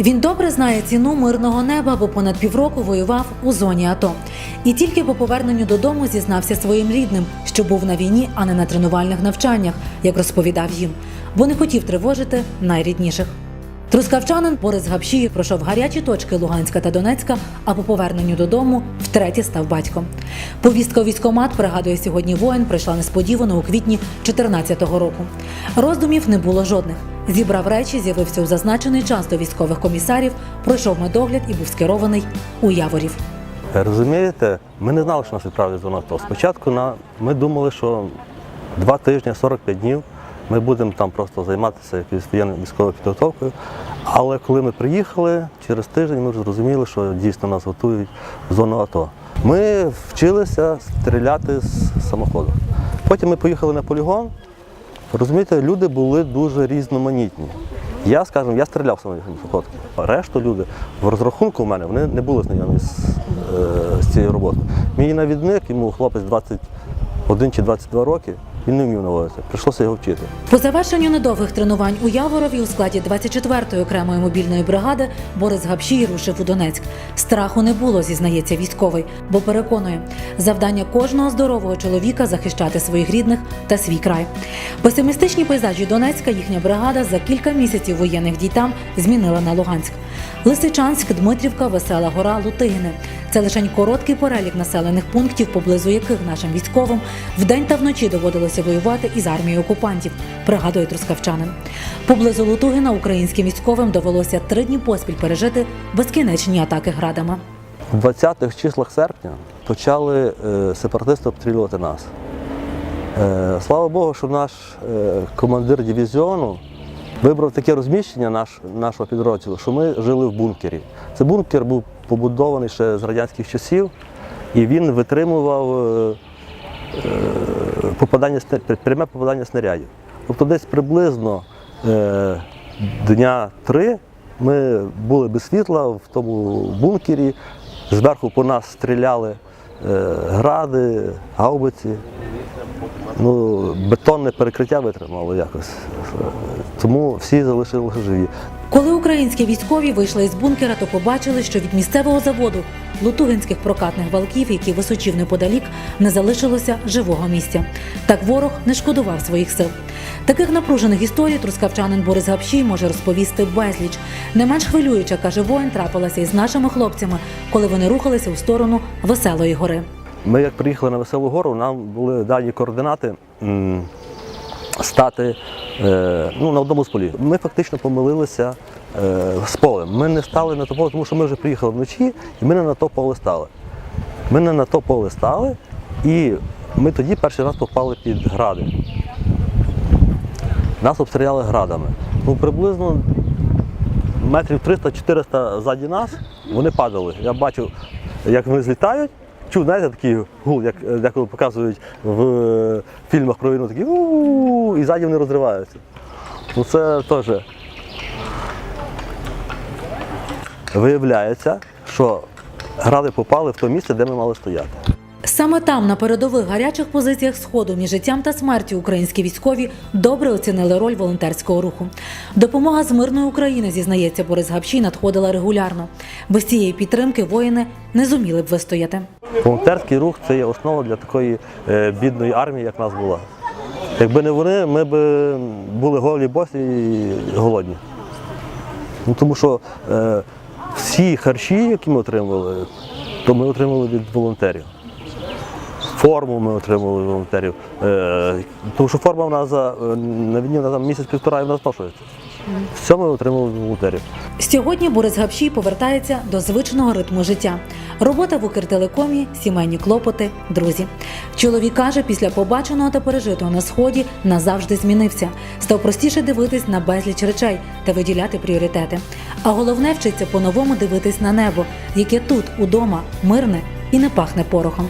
Він добре знає ціну мирного неба, бо понад півроку воював у зоні АТО. І тільки по поверненню додому зізнався своїм рідним, що був на війні, а не на тренувальних навчаннях, як розповідав їм, бо не хотів тривожити найрідніших. Трускавчанин Борис Гапшієв пройшов гарячі точки Луганська та Донецька, а по поверненню додому втретє став батьком. Повістка у військкомат, пригадує сьогодні воїн, прийшла несподівано у квітні 2014 року. Роздумів не було жодних. Зібрав речі, з'явився у зазначений час до військових комісарів, пройшов медогляд і був скерований у Яворів. Розумієте, ми не знали, що нас відправлять до НАТО. Спочатку на, ми думали, що два тижні, 45 днів ми будемо там просто займатися якоюсь воєнною військовою підготовкою. Але коли ми приїхали, через тиждень ми вже зрозуміли, що дійсно нас готують в зону АТО. Ми вчилися стріляти з самоходу. Потім ми поїхали на полігон. Розумієте, люди були дуже різноманітні. Я, скажімо, я стріляв самоход. Решту люди в розрахунку у мене вони не були знайомі з, е, з цією роботою. Мій навідник, йому хлопець 21 чи 22 роки, він не вмів наводити. Прийшлося його вчити. По завершенню недовгих тренувань у Яворові у складі 24-ї окремої мобільної бригади Борис Гапшій рушив у Донецьк. Страху не було, зізнається військовий, бо переконує, завдання кожного здорового чоловіка захищати своїх рідних та свій край. Песимістичні пейзажі Донецька їхня бригада за кілька місяців воєнних дій там змінила на Луганськ. Лисичанськ, Дмитрівка, Весела Гора, Лутигине. Це лише короткий перелік населених пунктів, поблизу яких нашим військовим вдень та вночі доводилося воювати із армією окупантів, пригадує трускавчанин. Поблизу Лутугина українським військовим довелося три дні поспіль пережити безкінечні атаки градами. У 20-х числах серпня почали е, сепаратисти обстрілювати нас. Е, слава Богу, що наш е, командир дивізіону вибрав таке розміщення наш, нашого підрозділу, що ми жили в бункері. Цей бункер був побудований ще з радянських часів, і він витримував попадання, пряме попадання снарядів. Тобто десь приблизно е, дня три ми були без світла в тому бункері, зверху по нас стріляли е, гради, гаубиці. Ну, бетонне перекриття витримало якось. Тому всі залишилися живі. Коли українські військові вийшли із бункера, то побачили, що від місцевого заводу лутугинських прокатних валків, які височів неподалік, не залишилося живого місця. Так ворог не шкодував своїх сил. Таких напружених історій трускавчанин Борис Гапшій може розповісти безліч. Не менш хвилююча, каже воїн, трапилася із нашими хлопцями, коли вони рухалися у сторону веселої гори. Ми як приїхали на Веселу гору, нам були дані координати стати ну, на одному з полів. Ми фактично помилилися е, з полем. Ми не стали на то поле, тому що ми вже приїхали вночі, і ми не на то поле стали. Ми не на то поле стали, і ми тоді перший раз попали під гради. Нас обстріляли градами. Ну, приблизно метрів 300-400 ззаді нас вони падали. Я бачив, як вони злітають. Чув, знаєте, такий гул, як е, деколи показують в е, фільмах про війну, такі у і ззаді вони розриваються. Ну це теж. Виявляється, що гради попали в те місце, де ми мали стояти. Саме там, на передових гарячих позиціях сходу між життям та смертю, українські військові добре оцінили роль волонтерського руху. Допомога з мирної України, зізнається Борис Гапшій, надходила регулярно. Без цієї підтримки воїни не зуміли б вистояти. Волонтерський рух це є основа для такої е, бідної армії, як нас була. Якби не вони, ми б були голі босі і голодні. Ну, тому що е, всі харчі, які ми отримували, то ми отримали від волонтерів. Форму ми отримали волонтерів. Е, тому що форма в нас за, е, на війні вона там місяць-півтора і в нас зношується. Все ми отримали волонтерів. Сьогодні Борис Гапшій повертається до звичного ритму життя. Робота в Укртелекомі, сімейні клопоти, друзі. Чоловік каже, після побаченого та пережитого на сході назавжди змінився. Став простіше дивитись на безліч речей та виділяти пріоритети. А головне вчиться по-новому дивитись на небо, яке тут, удома, мирне і не пахне порохом.